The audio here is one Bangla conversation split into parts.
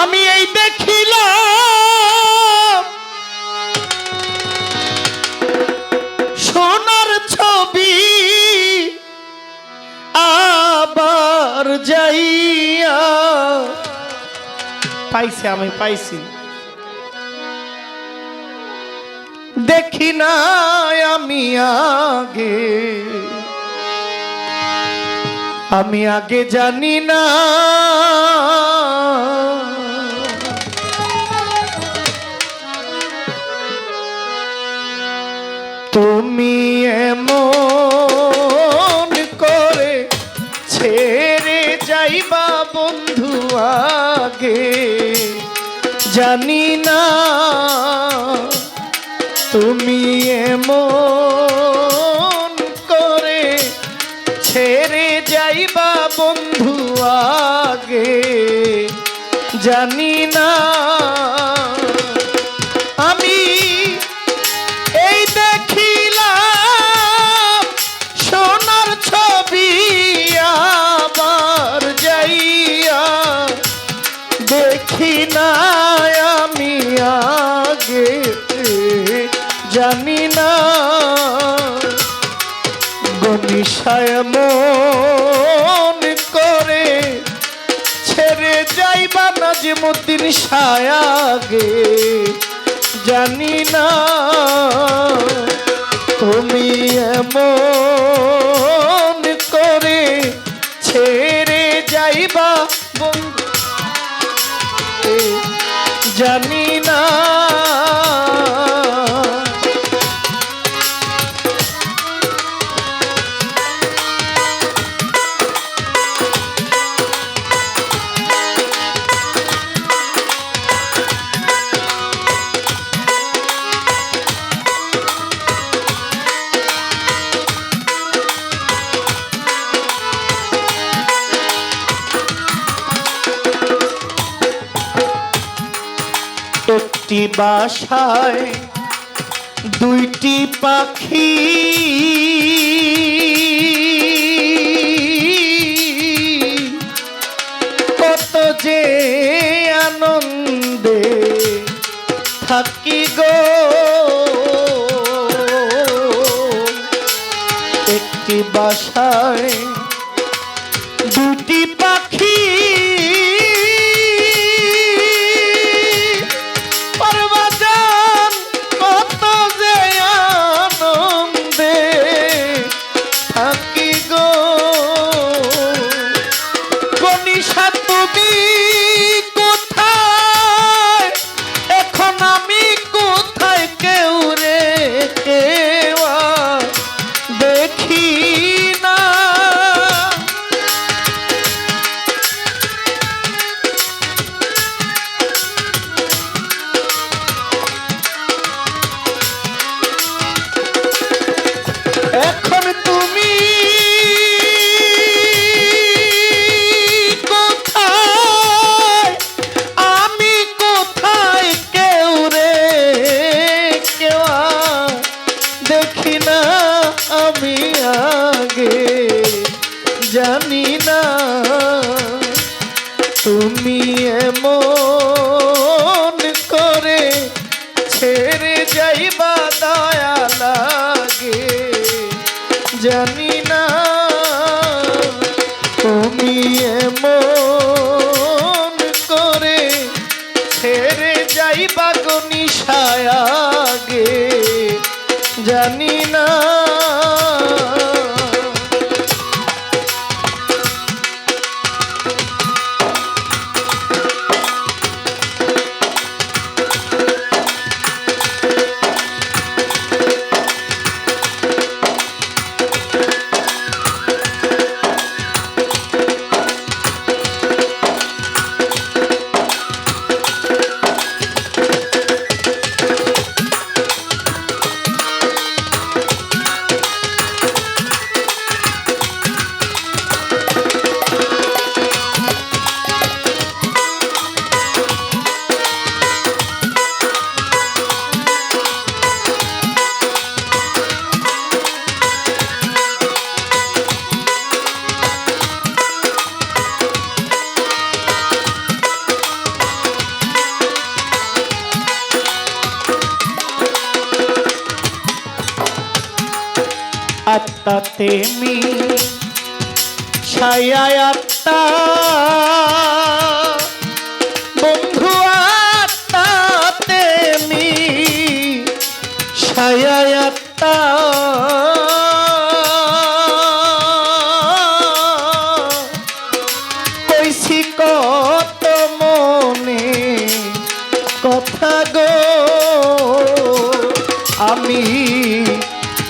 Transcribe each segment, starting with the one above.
আমি এই দেখিলাম। সোনার ছবি আবার যাইয়া পাইছি আমি, পাইছি। দেখি না আমি আগে। আমি আগে জানি না জানি না তুমি এমন করে ছেড়ে যাইবা বন্ধু আগে। জানি না দেখি না আমি আগে জানি না। গনিশায় মন করে ছেড়ে যাইবা নাজিমুদ্দিন সায়াগে জানি না। তুমি এমন বাসায় দুইটি পাখি। কত যে আনন্দে থাকি গো। একটি বাসায় ছেড়ে যাইবা দয়া লাগে জানি না তুমি এমন করে ছেড়ে যাইবা গনিশায় আগে। জানি না আত্মাতে মি ছায়ায় আত্মা। বন্ধু আত্মাতে মি ছায়ায় আত্মা। কইছি কত মনে কথা গো, আমি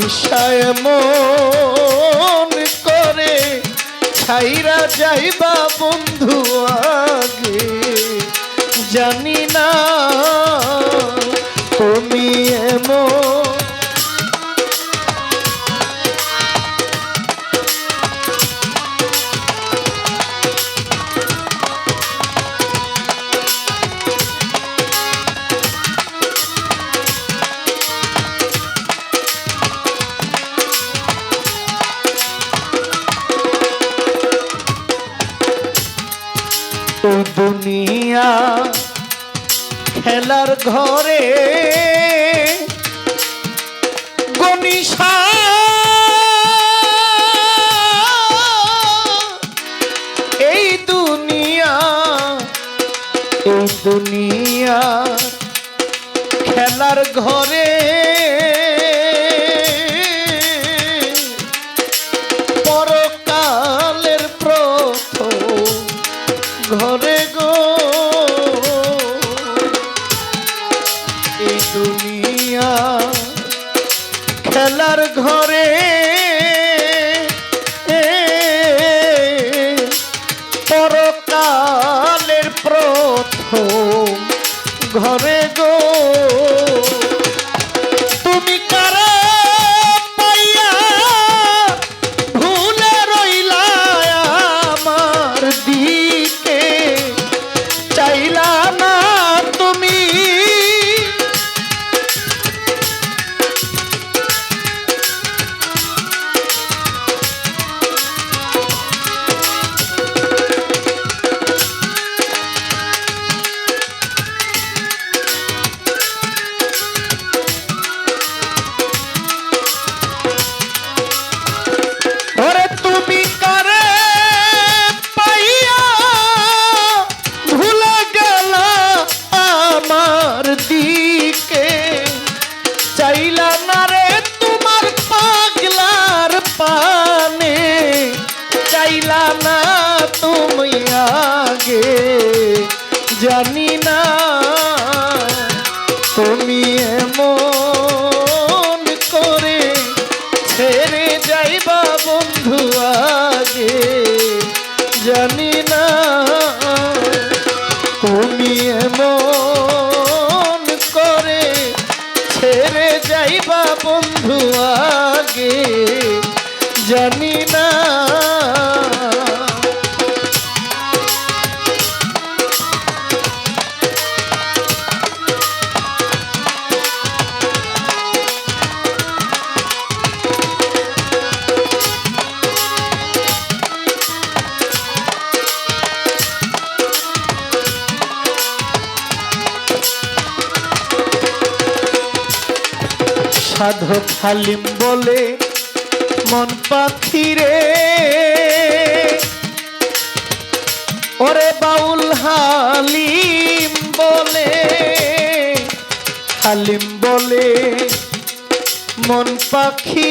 বনিশায় মন করে ছাইরা যাইবা বন্ধু আগে। জানি খেলার ঘরে ঘরে গো। ছেড়ে যাইবা বন্ধু আগে। জানি না সাধক হালিম বলে মন পাখি রে ওরে বাউল হালিম বলে হালিম বলে মন পাখি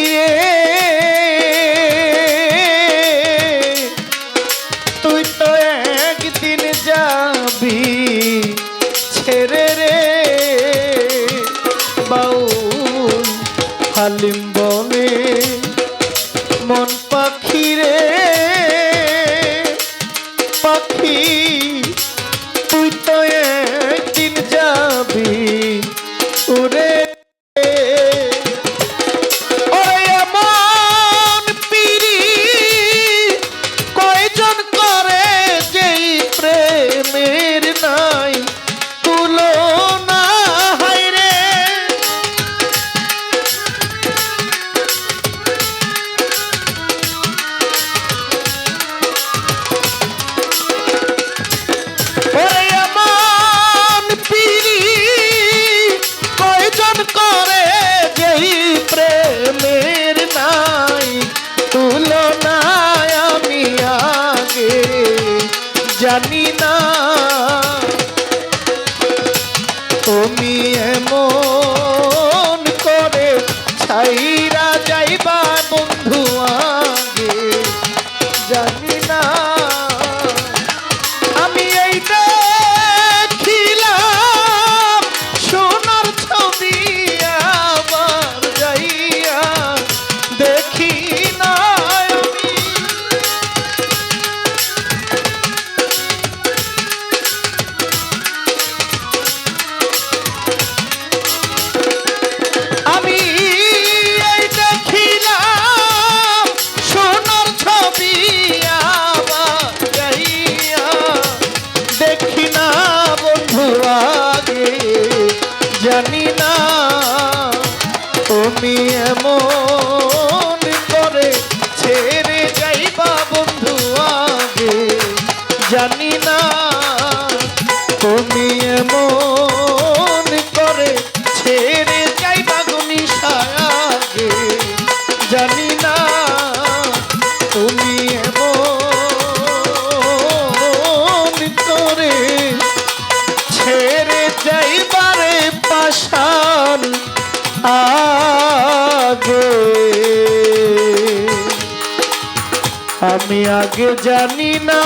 আগে জানি না।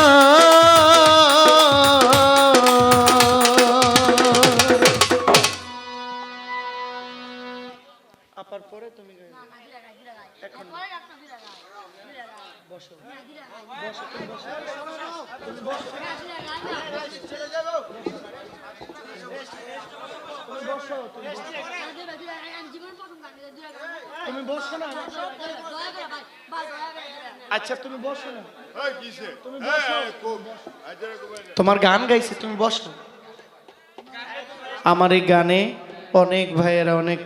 আপার পরে তুমি গাইবে। বসো। বসো বসো। বসো তুমি বসো। না। আচ্ছা তুমি বসো না। তুমি তোমার গান গাইছে তুমি বসো। আমার এই গানে অনেক ভাইয়েরা অনেক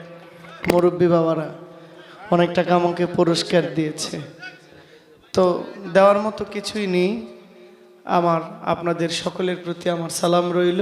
মুরব্বী বাবারা অনেক টাকা আমাকে পুরস্কার দিয়েছে। তো দেওয়ার মতো কিছুই নেই। আমার আপনাদের সকলের প্রতি আমার সালাম রইল।